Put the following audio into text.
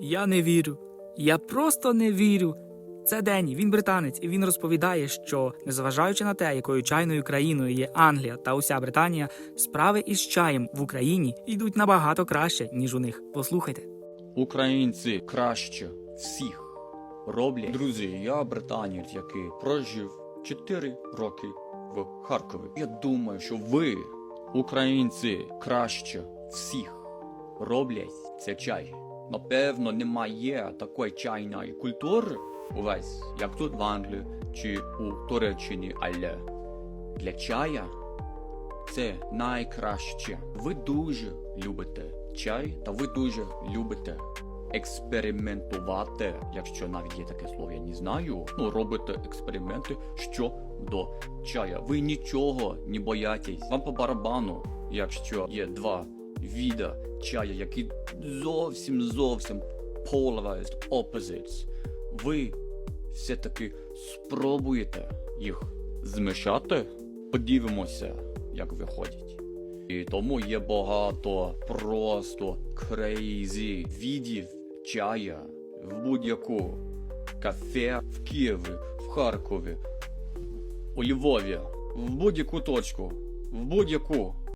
Я не вірю. Я просто не вірю. Це Денні, він британець, і він розповідає, що, незважаючи на те, якою чайною країною є Англія та уся Британія, справи із чаєм в Україні йдуть набагато краще, ніж у них. Послухайте. Українці краще всіх роблять. Друзі, я британець, який прожив 4 роки в Харкові. Я думаю, що ви, українці, краще всіх роблять це чай. Напевно, немає такої чайної культури у вас, як тут в Англії чи у Туреччині, але для чая це найкраще. Ви дуже любите чай, та ви дуже любите експериментувати, якщо навіть є таке слово, я не знаю. Ну, робите експерименти щодо чая. Ви нічого не боятесь. Вам по барабану, якщо є два віда чая, які зовсім зовсім polarized opposites. Ви все-таки спробуєте їх змішати. Подивимося, як виходить. І тому є багато просто крейзі відів чая в будь-яку кафе в Києві, в Харкові, у Львові, в будь-яку точку, в будь-яку